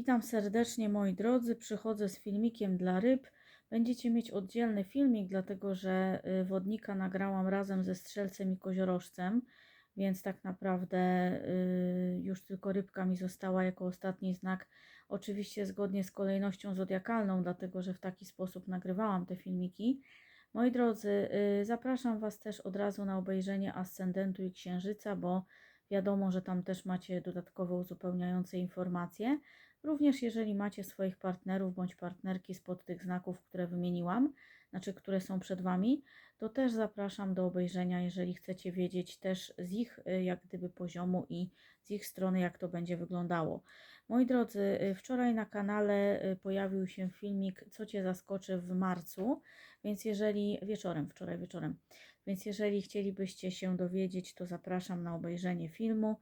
Witam serdecznie moi drodzy, przychodzę z filmikiem dla ryb. Będziecie mieć oddzielny filmik, dlatego że y, wodnika nagrałam razem ze strzelcem i koziorożcem, więc tak naprawdę y, już tylko rybka mi została jako ostatni znak. Oczywiście zgodnie z kolejnością zodiakalną, dlatego że w taki sposób nagrywałam te filmiki. Moi drodzy, y, zapraszam Was też od razu na obejrzenie Ascendentu i Księżyca, bo wiadomo, że tam też macie dodatkowe uzupełniające informacje. Również jeżeli macie swoich partnerów bądź partnerki spod tych znaków, które wymieniłam, znaczy które są przed Wami, to też zapraszam do obejrzenia, jeżeli chcecie wiedzieć też z ich y, jak gdyby poziomu i z ich strony, jak to będzie wyglądało. Moi drodzy, y, wczoraj na kanale y, pojawił się filmik Co Cię zaskoczy w marcu, więc jeżeli wieczorem, wczoraj wieczorem, więc jeżeli chcielibyście się dowiedzieć, to zapraszam na obejrzenie filmu.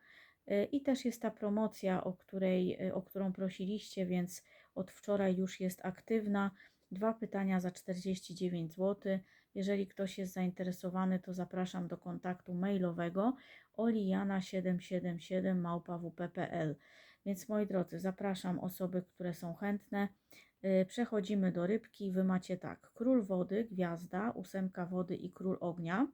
Y, I też jest ta promocja, o, której, y, o którą prosiliście, więc od wczoraj już jest aktywna. Dwa pytania za 49 zł. Jeżeli ktoś jest zainteresowany, to zapraszam do kontaktu mailowego oliana777 małpawp.pl. Więc moi drodzy, zapraszam osoby, które są chętne. Y, przechodzimy do rybki. Wy macie tak: król wody, gwiazda, ósemka wody i król ognia.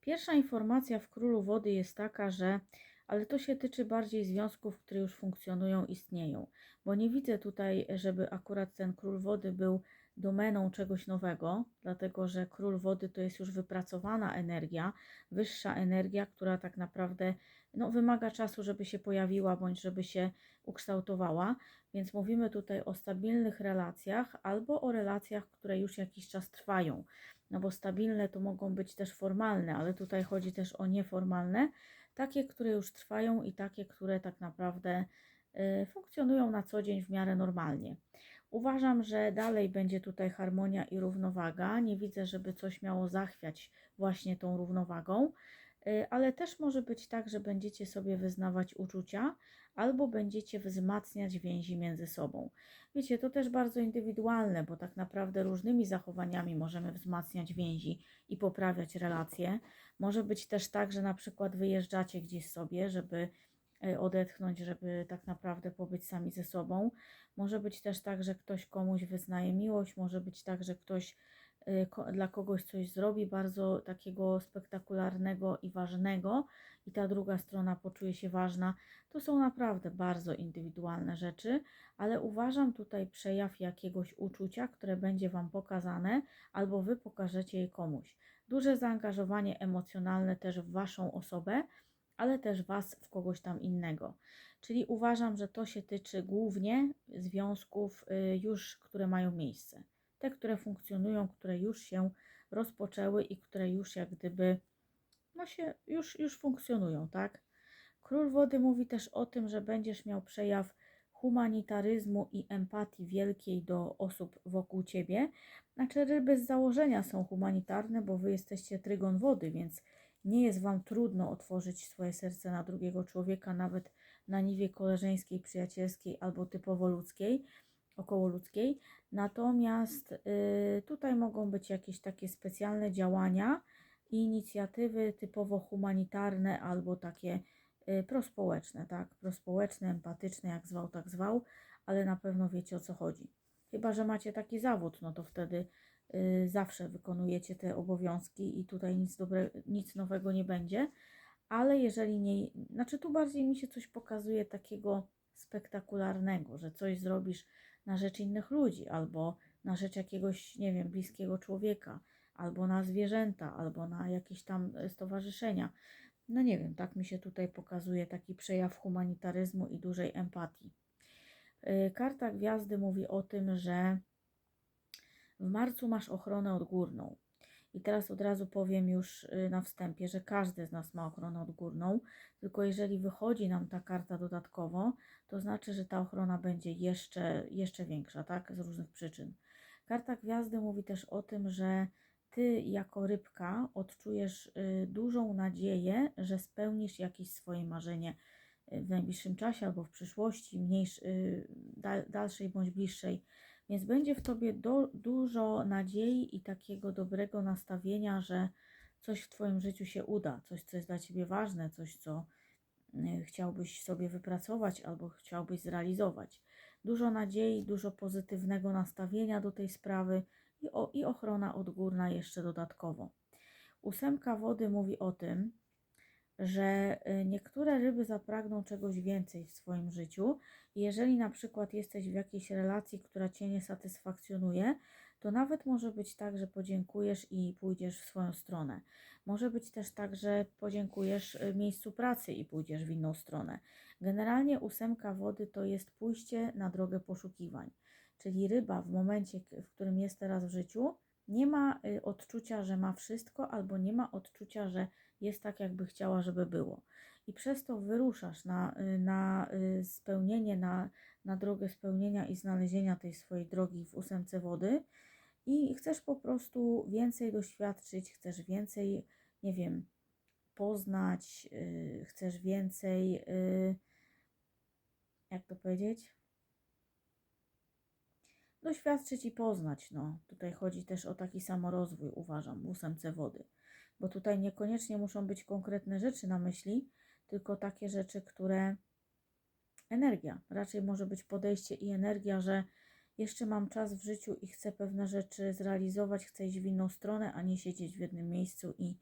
Pierwsza informacja w królu wody jest taka, że ale to się tyczy bardziej związków, które już funkcjonują, istnieją, bo nie widzę tutaj, żeby akurat ten król wody był domeną czegoś nowego, dlatego że król wody to jest już wypracowana energia, wyższa energia, która tak naprawdę no, wymaga czasu, żeby się pojawiła bądź żeby się ukształtowała. Więc mówimy tutaj o stabilnych relacjach albo o relacjach, które już jakiś czas trwają. No bo stabilne to mogą być też formalne, ale tutaj chodzi też o nieformalne, takie, które już trwają i takie, które tak naprawdę y, funkcjonują na co dzień w miarę normalnie. Uważam, że dalej będzie tutaj harmonia i równowaga. Nie widzę, żeby coś miało zachwiać właśnie tą równowagą. Y, ale też może być tak, że będziecie sobie wyznawać uczucia albo będziecie wzmacniać więzi między sobą. Wiecie, to też bardzo indywidualne, bo tak naprawdę różnymi zachowaniami możemy wzmacniać więzi i poprawiać relacje. Może być też tak, że na przykład wyjeżdżacie gdzieś sobie, żeby y, odetchnąć, żeby tak naprawdę pobyć sami ze sobą. Może być też tak, że ktoś komuś wyznaje miłość, może być tak, że ktoś dla kogoś coś zrobi bardzo takiego spektakularnego i ważnego, i ta druga strona poczuje się ważna, to są naprawdę bardzo indywidualne rzeczy, ale uważam tutaj przejaw jakiegoś uczucia, które będzie Wam pokazane, albo Wy pokażecie je komuś. Duże zaangażowanie emocjonalne też w Waszą osobę, ale też Was w kogoś tam innego. Czyli uważam, że to się tyczy głównie związków y, już, które mają miejsce te, które funkcjonują, które już się rozpoczęły i które już jak gdyby no się już, już funkcjonują, tak? Król Wody mówi też o tym, że będziesz miał przejaw humanitaryzmu i empatii wielkiej do osób wokół ciebie. Znaczy, ryby z założenia są humanitarne, bo wy jesteście trygon wody, więc nie jest wam trudno otworzyć swoje serce na drugiego człowieka, nawet na niwie koleżeńskiej, przyjacielskiej albo typowo ludzkiej okołoludzkiej. Natomiast y, tutaj mogą być jakieś takie specjalne działania i inicjatywy typowo humanitarne albo takie y, prospołeczne, tak? Prospołeczne, empatyczne, jak zwał, tak zwał, ale na pewno wiecie o co chodzi. Chyba, że macie taki zawód, no to wtedy y, zawsze wykonujecie te obowiązki i tutaj nic, dobre, nic nowego nie będzie. Ale jeżeli nie, znaczy tu bardziej mi się coś pokazuje takiego spektakularnego, że coś zrobisz na rzecz innych ludzi, albo na rzecz jakiegoś, nie wiem, bliskiego człowieka, albo na zwierzęta, albo na jakieś tam e, stowarzyszenia. No nie wiem, tak mi się tutaj pokazuje taki przejaw humanitaryzmu i dużej empatii. E, karta gwiazdy mówi o tym, że w marcu masz ochronę odgórną. I teraz od razu powiem już y, na wstępie, że każdy z nas ma ochronę odgórną, tylko jeżeli wychodzi nam ta karta dodatkowo, to znaczy, że ta ochrona będzie jeszcze, jeszcze większa, tak? Z różnych przyczyn. Karta gwiazdy mówi też o tym, że ty jako rybka odczujesz y, dużą nadzieję, że spełnisz jakieś swoje marzenie y, w najbliższym czasie albo w przyszłości, mniejsz, dalszej bądź bliższej więc będzie w tobie do, dużo nadziei i takiego dobrego nastawienia, że coś w twoim życiu się uda, coś, co jest dla ciebie ważne, coś, co y, chciałbyś sobie wypracować albo chciałbyś zrealizować. Dużo nadziei, dużo pozytywnego nastawienia do tej sprawy i, o, i ochrona odgórna jeszcze dodatkowo. Ósemka wody mówi o tym, że y, niektóre ryby zapragną czegoś więcej w swoim życiu. Jeżeli na przykład jesteś w jakiejś relacji, która cię nie satysfakcjonuje, to nawet może być tak, że podziękujesz i pójdziesz w swoją stronę. Może być też tak, że podziękujesz y, miejscu pracy i pójdziesz w inną stronę. Generalnie ósemka wody to jest pójście na drogę poszukiwań. Czyli ryba w momencie, w którym jest teraz w życiu, nie ma y, odczucia, że ma wszystko, albo nie ma odczucia, że jest tak, jakby chciała, żeby było. I przez to wyruszasz na, y, na y, spełnienie, na, na drogę spełnienia i znalezienia tej swojej drogi w ósemce wody i chcesz po prostu więcej doświadczyć, chcesz więcej, nie wiem, poznać, y, chcesz więcej, y, jak to powiedzieć? Doświadczyć i poznać. No, tutaj chodzi też o taki samorozwój, uważam, w ósemce wody. Bo tutaj niekoniecznie muszą być konkretne rzeczy na myśli, tylko takie rzeczy, które energia. Raczej może być podejście i energia, że jeszcze mam czas w życiu i chcę pewne rzeczy zrealizować, chcę iść w inną stronę, a nie siedzieć w jednym miejscu i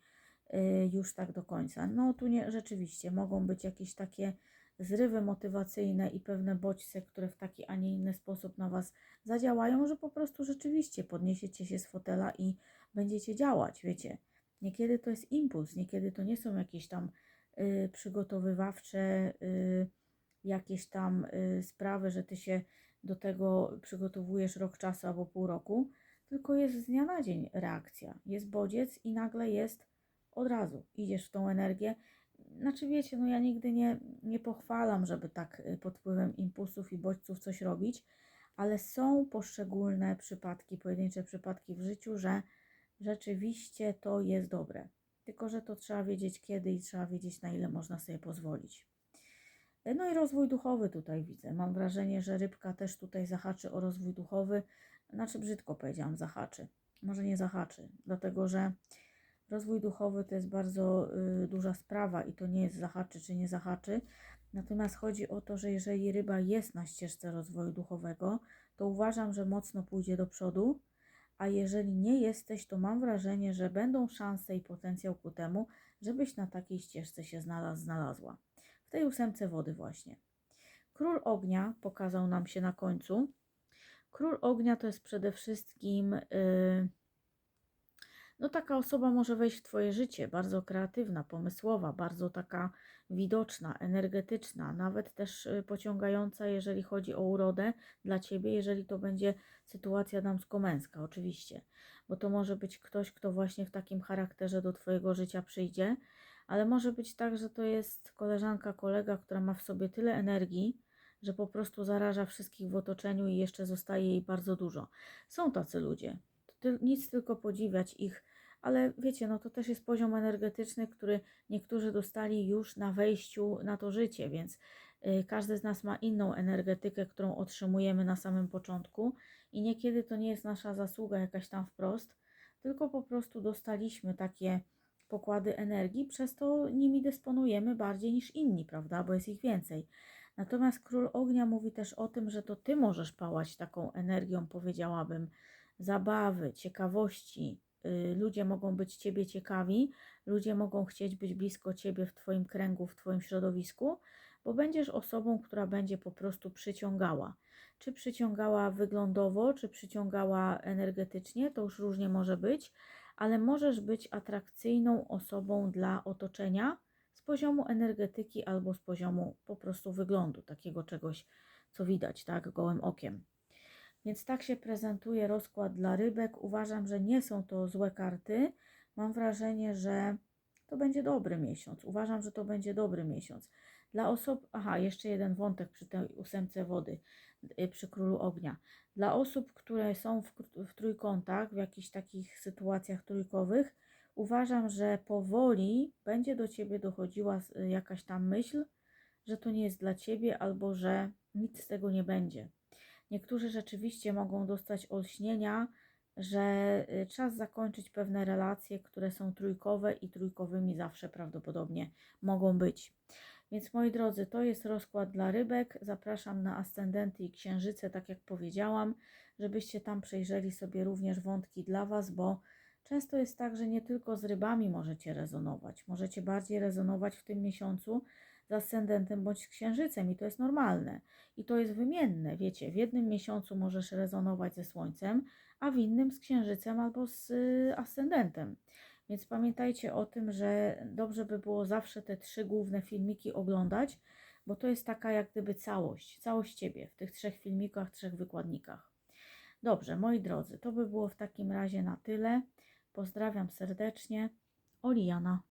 y, już tak do końca. No tu nie, rzeczywiście mogą być jakieś takie zrywy motywacyjne i pewne bodźce, które w taki, a nie inny sposób na Was zadziałają, że po prostu rzeczywiście podniesiecie się z fotela i będziecie działać, wiecie. Niekiedy to jest impuls, niekiedy to nie są jakieś tam y, przygotowywawcze, y, jakieś tam y, sprawy, że Ty się do tego przygotowujesz rok czasu albo pół roku, tylko jest z dnia na dzień reakcja. Jest bodziec i nagle jest od razu. Idziesz w tą energię. Znaczy wiecie, no ja nigdy nie, nie pochwalam, żeby tak y, pod wpływem impulsów i bodźców coś robić, ale są poszczególne przypadki, pojedyncze przypadki w życiu, że rzeczywiście to jest dobre. Tylko, że to trzeba wiedzieć kiedy i trzeba wiedzieć na ile można sobie pozwolić. No i rozwój duchowy tutaj widzę. Mam wrażenie, że rybka też tutaj zahaczy o rozwój duchowy. Znaczy brzydko powiedziałam zahaczy. Może nie zahaczy, dlatego że rozwój duchowy to jest bardzo y, duża sprawa i to nie jest zahaczy czy nie zahaczy. Natomiast chodzi o to, że jeżeli ryba jest na ścieżce rozwoju duchowego, to uważam, że mocno pójdzie do przodu, a jeżeli nie jesteś, to mam wrażenie, że będą szanse i potencjał ku temu, żebyś na takiej ścieżce się znalazł, znalazła. W tej ósemce wody właśnie. Król ognia pokazał nam się na końcu. Król ognia to jest przede wszystkim yy, no taka osoba może wejść w Twoje życie, bardzo kreatywna, pomysłowa, bardzo taka widoczna, energetyczna, nawet też y, pociągająca, jeżeli chodzi o urodę dla Ciebie, jeżeli to będzie sytuacja damsko-męska, oczywiście, bo to może być ktoś, kto właśnie w takim charakterze do Twojego życia przyjdzie, ale może być tak, że to jest koleżanka, kolega, która ma w sobie tyle energii, że po prostu zaraża wszystkich w otoczeniu i jeszcze zostaje jej bardzo dużo. Są tacy ludzie. Nic tylko podziwiać ich, ale wiecie, no to też jest poziom energetyczny, który niektórzy dostali już na wejściu na to życie, więc y, każdy z nas ma inną energetykę, którą otrzymujemy na samym początku i niekiedy to nie jest nasza zasługa jakaś tam wprost, tylko po prostu dostaliśmy takie pokłady energii, przez to nimi dysponujemy bardziej niż inni, prawda? Bo jest ich więcej. Natomiast król ognia mówi też o tym, że to ty możesz pałać taką energią, powiedziałabym, zabawy, ciekawości. Y, Ludzie mogą być ciebie ciekawi, ludzie mogą chcieć być blisko ciebie w twoim kręgu, w twoim środowisku, bo będziesz osobą, która będzie po prostu przyciągała. Czy przyciągała wyglądowo, czy przyciągała energetycznie, to już różnie może być, ale możesz być atrakcyjną osobą dla otoczenia z poziomu energetyki albo z poziomu po prostu wyglądu, takiego czegoś, co widać, tak, gołym okiem. Więc tak się prezentuje rozkład dla rybek. Uważam, że nie są to złe karty. Mam wrażenie, że to będzie dobry miesiąc. Uważam, że to będzie dobry miesiąc. Dla osób, aha, jeszcze jeden wątek przy tej ósemce wody, y, przy królu ognia. Dla osób, które są w, w trójkątach, w jakichś takich sytuacjach trójkowych, uważam, że powoli będzie do ciebie dochodziła s- jakaś tam myśl, że to nie jest dla ciebie, albo że nic z tego nie będzie. Niektórzy rzeczywiście mogą dostać olśnienia, że y, czas zakończyć pewne relacje, które są trójkowe i trójkowymi zawsze prawdopodobnie mogą być. Więc moi drodzy, to jest rozkład dla rybek. Zapraszam na ascendenty i księżyce, tak jak powiedziałam, żebyście tam przejrzeli sobie również wątki dla Was, bo często jest tak, że nie tylko z rybami możecie rezonować. Możecie bardziej rezonować w tym miesiącu z ascendentem bądź księżycem i to jest normalne. I to jest wymienne. Wiecie, w jednym miesiącu możesz rezonować ze słońcem, a w innym z księżycem albo z y, ascendentem. Więc pamiętajcie o tym, że dobrze by było zawsze te trzy główne filmiki oglądać, bo to jest taka jak gdyby całość, całość Ciebie w tych trzech filmikach, trzech wykładnikach. Dobrze, moi drodzy, to by było w takim razie na tyle. Pozdrawiam serdecznie. Oliana.